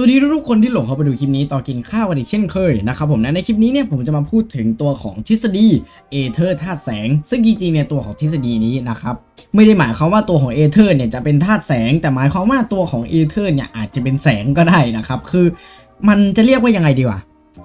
สวัสดีทุกๆคนที่หลงเข้าไปดูคลิปนี้ต่อกินข้าวกันอีกเช่นเคยนะครับผมนะในคลิปนี้เนี่ยผมจะมาพูดถึงตัวของทฤษฎีเอเธอร์ธาตุแสง ซึ่งจริงๆเนี่ยตัวของทฤษฎีนี้นะครับไม่ได้หมายความว่าตัวของเอเธอร์เนี่ยจะเป็นธาตุแสง แต่หมายความว่าตัวของเอเธอร์เนี่ยอาจจะเป็นแสงก็ได้นะครับคือมันจะเรียกว่ายังไงดีวะ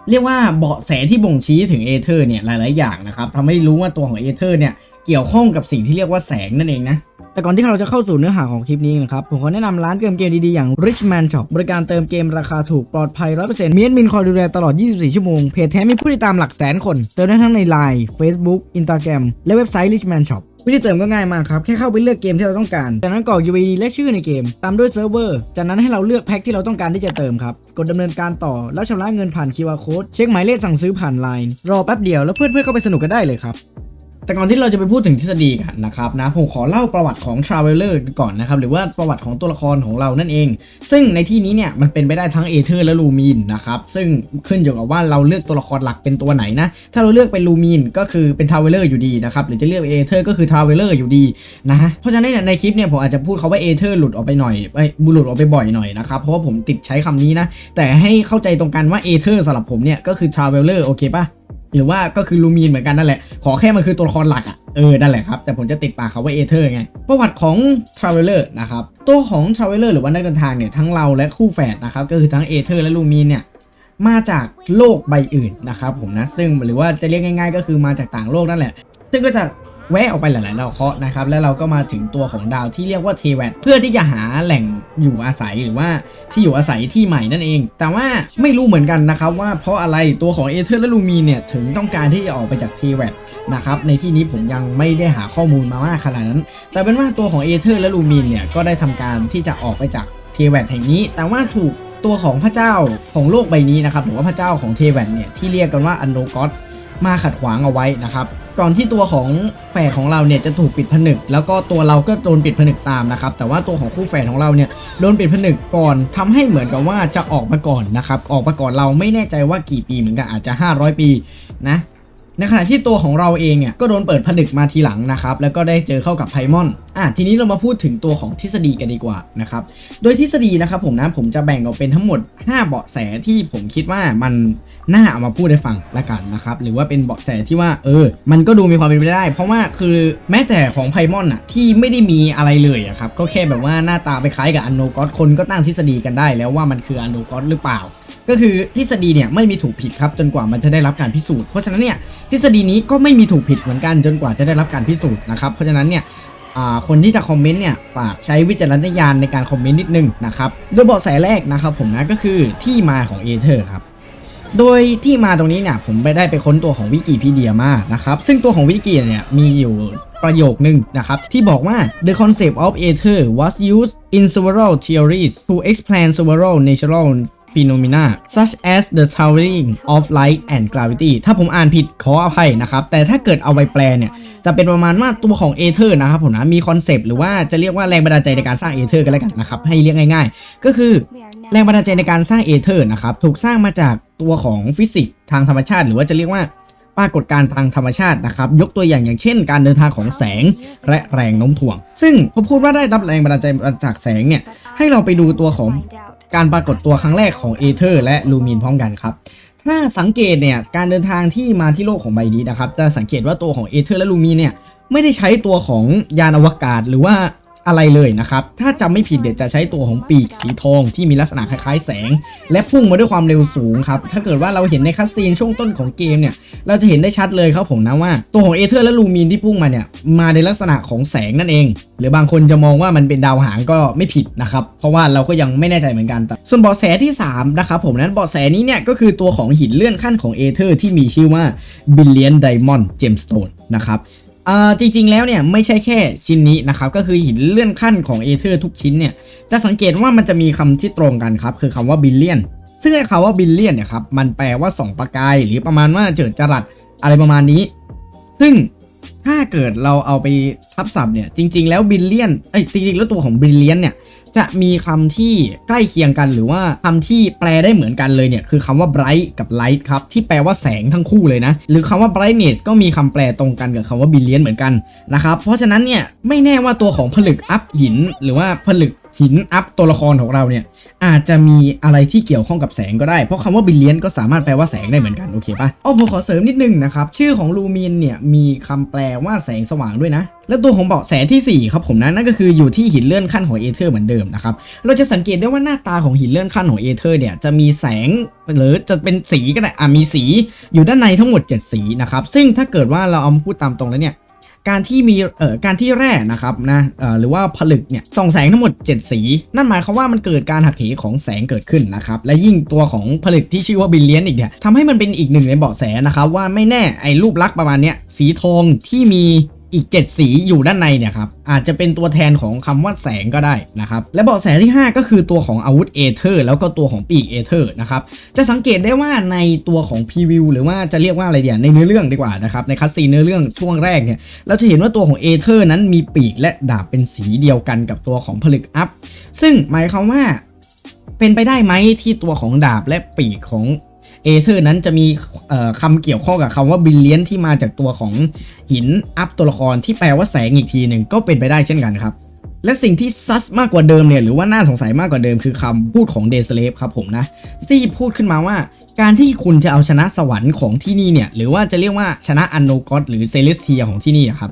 เรียกว่าเบาะแสที่บ่งชี้ถึงเอเธอร์เนี่ยหลายๆอย่างนะครับทำให้รู้ว่าตัวของเอเธอร์เนี่ยเกี่ยวข้องกับสิ่งที่เรียกว่าแสงนั่นเองนะ แต่ก่อนที่เราจะเข้าสู่เนื้อหาของคลิปนี้นะครับ ผมขอแนะนำร้านเติมเกมดีๆ อย่าง Richman Shop บริการเติมเกมราคาถูกปลอดภัย 100%มีแอดมินคอยดูแลตลอด 24 ชั่วโมง เพจแท้มีผู้ติดตามหลักแสนคน เติมได้ทั้งใน Line Facebook Instagram และเว็บไซต์ Richman Shop วิธีเติมก็ง่ายมากครับ แค่เข้าไปเลือกเกมที่เราต้องการ จากนั้นกรอก UID และชื่อในเกม ตามด้วยเซิร์ฟเวอร์ จากนั้นให้เราเลือกแพ็คที่เราต้องการที่จะเติมครับ กดดำเนินการต่อ แล้วชำระเงินผ่าน QR Code เช็คหมายเลขสั่งซื้อผ่าน Line รอแป๊บเดียวแล้วเพื่อนๆเข้าไปสนุกกันได้เลยครับ แต่ก่อนที่เราจะไปพูดถึงทฤษฎีกันนะครับนะผมขอเล่าประวัติของ Traveler ก่อนนะครับหรือว่าประวัติของตัวละครของเรานั่นเอง ซึ่งในที่นี้เนี่ยมันเป็นไปได้ทั้งเอเธอร์และลูมีนนะครับซึ่งขึ้นอยู่กับว่าเราเลือกตัวละครหลักเป็นตัวไหนนะถ้าเราเลือกเป็นลูมีนก็คือเป็น Traveler อยู่ดีนะครับหรือจะเลือกเอเธอร์ก็คือ Traveler อยู่ดีนะเพราะฉะนั้นเนี่ยในคลิปเนี่ยผมอาจจะพูดเขาว่าเอเธอร์หลุดออกไปหน่อยไอ้ยหลุดออกไปบ่อยหน่อยนะครับเพราะว่าผมติดใช้คำนี้นะแต่ให้เข้าใจตรงกันว่าเอเธอร์สำหรับผมเนี่ยก็คือ Traveler โอเคปะ หรือว่าก็คือลูมีนเหมือนกันนั่นแหละ ขอแค่มันคือตัวละครหลักอะเออนั่นแหละครับ แต่ผมจะติดปากเขาว่าเอเธอร์ไง ประวัติของ Traveler นะครับ ตัวของ Traveler หรือว่านักเดินทางเนี่ย ทั้งเราและคู่แฝดนะครับ ก็คือทั้งเอเธอร์และลูมีนเนี่ย มาจากโลกใบอื่นนะครับผมนะ ซึ่งหรือว่าจะเรียกง่าย ๆ ก็คือมาจากต่างโลกนั่นแหละ ซึ่งก็จะ แวะออกไปหลายๆดาวเคราะห์นะครับแล้วเราก็มาถึงตัวของดาวที่เรียกว่าเทแวตเพื่อที่จะหาแหล่งอยู่อาศัยหรือว่าที่อยู่อาศัยที่ใหม่นั่นเอง แต่ว่าไม่รู้เหมือนกันนะครับว่าเพราะอะไรตัวของเอเธอร์และลูมีนเนี่ยถึงต้องการที่จะออกไปจากเทแวตนะครับในที่นี้ผมยังไม่ได้หาข้อมูลมามากขนาดนั้น แต่เป็นว่าตัวของเอเธอร์และลูมีนเนี่ยก็ได้ทำการที่จะออกไปจากเทแวตแห่งนี้ แต่ว่าถูกตัวของพระเจ้าของโลกใบนี้นะครับหรือว่าพระเจ้าของเทแวตเนี่ยที่เรียกกันว่าอันโนกอสมาขัดขวางเอาไว้นะครับ ก่อนที่ตัวของแฝดของเราเนี่ยจะถูกปิดผนึก แล้วก็ตัวเราก็โดนปิดผนึกตามนะครับแต่ว่าตัวของคู่แฝดของเราเนี่ยโดนปิดผนึกก่อนทำให้เหมือนกับว่าจะออกมาก่อนนะครับออกมาก่อนเราไม่แน่ใจว่ากี่ปีเหมือนกันอาจจะ 500 ปีนะ ในขณะที่ตัวของเราเองเนี่ยก็โดนเปิดผนึกมาทีหลังนะครับแล้วก็ได้เจอเข้ากับไพมอนอะทีนี้เรามาพูดถึงตัวของทฤษฎีกันดีกว่านะครับโดยทฤษฎีนะครับผมนะผมจะแบ่งออกเป็นทั้งหมด 5 เบาะแสที่ผมคิดว่ามันน่าเอามาพูดให้ฟังละกันนะครับหรือว่าเป็นเบาะแสที่ว่าเออ มันก็ดูมีความเป็นไปได้ เพราะว่าคือแม้แต่ของไพมอนอะที่ไม่ได้มีอะไรเลยอะครับก็แค่แบบว่าหน้าตาไปคล้ายกับอันโนกอสคนก็ตั้งทฤษฎีกันได้ แล้วว่ามันคืออันโนกอสหรือเปล่า ก็คือทฤษฎีเนี่ยไม่มีถูกผิดครับจนกว่ามันจะได้รับการพิสูจน์เพราะฉะนั้นเนี่ยททฤษฎีนี้ก็ไม่มีถูกผิดเหมือนกันจนกว่าจะได้รับการพิสูจน์นะครับ เพราะฉะนั้นเนี่ยคนที่จะคอมเมนต์เนี่ยฝากใช้วิจารณญาณในการคอมเมนต์นิดนึงนะครับ โดยเบาะแสแรกนะครับผมนะก็คือที่มาของเอเธอร์ครับ โดยที่มาตรงนี้เนี่ยผมไปได้ไปค้นตัวของวิกิพีเดียมานะครับ ซึ่งตัวของวิกิเนี่ยมีอยู่ประโยคนึงนะครับ ที่บอกว่า the concept of ether was used in several theories to explain several natural phenomena such as the traveling of light and gravity ถ้าผมอ่านผิดขออภัยนะครับ แต่ถ้าเกิดเอาไปแปลเนี่ย จะเป็นประมาณว่าตัวของเอเธอร์นะครับผมนะมีคอนเซปต์หรือว่าจะเรียกว่าแรงบันดาลใจในการสร้างเอเธอร์กันแล้วกันนะครับ ให้เรียกง่าย ๆ ก็คือแรงบันดาลใจในการสร้างเอเธอร์นะครับ ถูกสร้างมาจากตัวของฟิสิกส์ทางธรรมชาติ หรือว่าจะเรียกว่าปรากฏการณ์ทางธรรมชาตินะครับ ยกตัวอย่างอย่างเช่น การเดินทางของแสงและแรงโน้มถ่วง ซึ่งพอพูดว่าได้รับแรงบันดาลใจมาจากแสงเนี่ยให้เราไปดูตัวของ การปรากฏตัวครั้งแรกของเอเธอร์และลูมินพร้อมกันครับถ้าสังเกตเนี่ยการเดินทางที่มาที่โลกของใบนี้นะครับจะสังเกตว่าตัวของเอเธอร์และลูมินเนี่ยไม่ได้ใช้ตัวของยานอวกาศ หรือว่า อะไรเลยนะครับ ถ้าจำไม่ผิดเดี๋ยวจะใช้ตัวของปีกสีทองที่มีลักษณะคล้ายๆแสง และพุ่งมาด้วยความเร็วสูงครับ ถ้าเกิดว่าเราเห็นในคัสซีนช่วงต้นของเกมเนี่ย เราจะเห็นได้ชัดเลยครับผมนะว่า ตัวของเอเธอร์และลูมีนที่พุ่งมาเนี่ย มาในลักษณะของแสงนั่นเอง หรือบางคนจะมองว่ามันเป็นดาวหางก็ไม่ผิดนะครับ เพราะว่าเราก็ยังไม่แน่ใจเหมือนกันแต่ส่วนเบาะแสที่3นะครับผมนั้นเบาะแสนี้เนี่ยก็คือตัวของหินเลื่อนขั้นของเอเธอร์ที่มีชื่อว่า Billion Diamond Gemstone นะครับ อ่าจริงๆแล้วเนี่ยไม่ใช่แค่ชิ้นนี้นะครับก็คือหินเลื่อนขั้นของเอเธอร์ทุกชิ้นเนี่ยจะสังเกตว่ามันจะมีคำที่ตรงกันครับคือคำว่าบิลเลียนซึ่งไอ้คำว่าบิลเลียนเนี่ยครับมันแปลว่าสองประกาย หรือประมาณว่าเจิดจรัสอะไรประมาณนี้ ซึ่ง ถ้าเกิดเราเอาไปทับศัพท์เนี่ย จริง ๆ แล้วบิลเลียนเอ้ยจริงๆ แล้วตัวของบิลเลียนเนี่ย จะมีคำที่ใกล้เคียงกันหรือว่าคำที่แปลได้เหมือนกันเลยเนี่ย คือคำว่า bright กับ light ครับ ที่แปลว่าแสงทั้งคู่เลยนะ หรือคำว่า brightness ก็มีคำแปลตรงกันกับคำว่า billion เหมือนกันนะครับ เพราะฉะนั้นเนี่ยไม่แน่ว่าตัวของผลึกอัพหิน หรือว่าผลึก หินอัพตัวละครของเราเนี่ย อาจจะมีอะไรที่เกี่ยวข้องกับแสงก็ได้ เพราะคำว่าบิลเลียนก็สามารถแปลว่าแสงได้เหมือนกัน โอเคปะอ้อผมขอเสริมนิดนึงนะครับ ชื่อของลูมินเนี่ย มีคำแปลว่าแสงสว่างด้วยนะ และตัวของเบาะแสทีสี่ 4 ครับผมนะนั่นก็คืออยู่ที่หินเลื่อนขั้นของเอเธอร์เหมือนเดิมนะครับเราจะสังเกตได้ว่าหน้าตาของหินเลื่อนขั้นของเอเธอร์เนี่ยจะมีแสงหรือจะเป็นสีก็ได้อะมีสีอยู่ด้านในทั้งหมด 7 สีนะครับซึ่งถ้าเกิดว่าเราเอามาพูดตามตรงแล้วเนี่ย การที่มีเอ่อการที่แร่นะครับนะเอ่อหรือว่าผลึกเนี่ยส่องแสงทั้งหมด 7 สี นั่นหมายความว่ามันเกิดการหักเหของแสงเกิดขึ้นนะครับและยิ่งตัวของผลึกที่ชื่อว่าบิลเลียนอีกเนี่ยทำให้มันเป็นอีกหนึ่งในเบาะแสนะครับว่าไม่แน่ไอ้รูปลักษณ์ประมาณเนี้ยสีทองที่มี อีก 7 สีอยู่ด้านในเนี่ยครับอาจจะเป็นตัวแทนของคำว่าแสงก็ได้นะครับและเบาะแสที่ 5 ก็คือตัวของอาวุธเอเธอร์แล้วก็ตัวของปีกเอเธอร์นะครับจะสังเกตได้ว่าในตัวของพรีวิวหรือว่าจะเรียกว่าอะไรเดียวในเนื้อเรื่องดีกว่านะครับในคัสซีเนื้อเรื่องช่วงแรกเนี่ยเราจะเห็นว่าตัวของเอเธอร์นั้นมีปีกและดาบเป็นสีเดียวกันกับตัวของผลึกอัพซึ่งหมายความว่าเป็นไปได้ไหมที่ตัวของดาบและปีกของ เอเธอร์นั้นจะมีคำเกี่ยวข้องกับคำว่าบิลเลียนที่มาจากตัวของหินอัพตัวละครที่แปลว่าแสงอีกทีหนึ่งก็เป็นไปได้เช่นกันครับและสิ่งที่ซัสมากกว่าเดิมเนี่ยหรือว่าน่าสงสัยมากกว่าเดิมคือคำพูดของเดซเลฟครับผมนะที่พูดขึ้นมาว่า การที่คุณจะเอาชนะสวรรค์ของที่นี่เนี่ยหรือว่าจะเรียกว่าชนะอันโนกอสหรือเซเลสเทียของที่นี่ครับ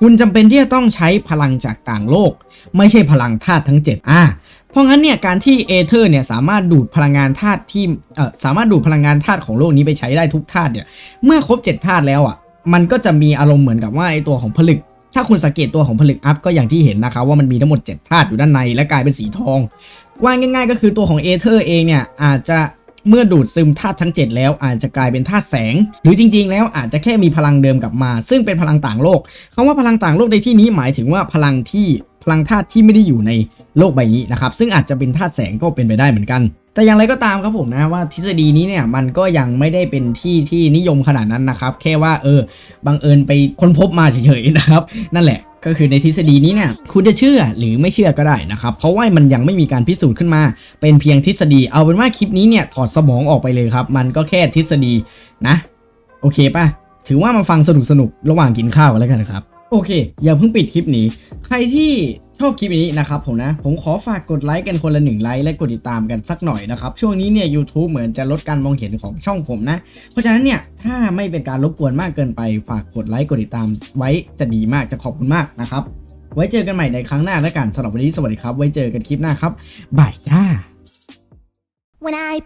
คุณจำเป็นที่จะต้องใช้พลังจากต่างโลก ไม่ใช่พลังธาตุทั้ง 7 อ่า เพราะงั้นเนี่ยการที่เอเธอร์เนี่ยสามารถดูดพลังงานธาตุที่เอ่อสามารถดูดพลังงานธาตุของโลกนี้ไปใช้ได้ทุกธาตุเนี่ยเมื่อครบ 7ธาตุแล้วอะมันก็จะมีอารมณ์เหมือนกับว่าไอตัวของผลึก ถ้าคุณสังเกตตัวของผลึกอัพก็อย่างที่เห็นนะครับว่ามันมีทั้งหมด7ธาตุอยู่ด้านในและกลายเป็นสีทองว่าง่ายๆ ก็คือตัวของเอเธอร์เองเนี่ยอาจจะเมื่อดูดซึมธาตุทั้ง 7 แล้วอาจจะกลายเป็นธาตุแสง หรือจริงๆ แล้วอาจจะแค่มีพลังเดิมกลับมา ซึ่งเป็นพลังต่างโลกคำว่าพลังต่างโลกในที่นี้หมายถึงว่าพลังที่ ลังธาตุที่ไม่ได้อยู่ในโลกใบนี้นะครับ ซึ่งอาจจะเป็นธาตุแสงก็เป็นไปได้เหมือนกัน แต่อย่างไรก็ตามครับผมนะว่าทฤษฎีนี้เนี่ยมันก็ยังไม่ได้เป็นที่ที่นิยมขนาดนั้นนะครับ แค่ว่าเออบังเอิญไปค้นพบมาเฉยๆนะครับ นั่นแหละก็คือในทฤษฎีนี้เนี่ยคุณจะเชื่อหรือไม่เชื่อก็ได้นะครับ เพราะว่ามันยังไม่มีการพิสูจน์ขึ้นมา เป็นเพียงทฤษฎีเอาเป็นว่าคลิปนี้เนี่ยถอดสมองออกไปเลยครับ มันก็แค่ทฤษฎีนะ โอเคป่ะ ถือว่ามาฟังสนุกสนุกๆระหว่างกินข้าวกันแล้วกันนะครับ โอเค อย่าเพิ่งปิดคลิปนี้ ใครที่ชอบคลิปนี้นะครับผมนะ ผมขอฝากกดไลค์กันคนละหนึ่งไลค์และกดติดตามกันสักหน่อยนะครับ ช่วงนี้เนี่ย YouTube เหมือนจะลดการมองเห็นของช่องผมนะ เพราะฉะนั้นเนี่ย ถ้าไม่เป็นการรบกวนมากเกินไป ฝากกดไลค์กดติดตามไว้จะดีมากจะขอบคุณมากนะครับ ไว้เจอกันใหม่ในครั้งหน้าแล้วกันสำหรับวันนี้สวัสดีครับ ไว้เจอกันคลิปหน้าครับบายจ้า When I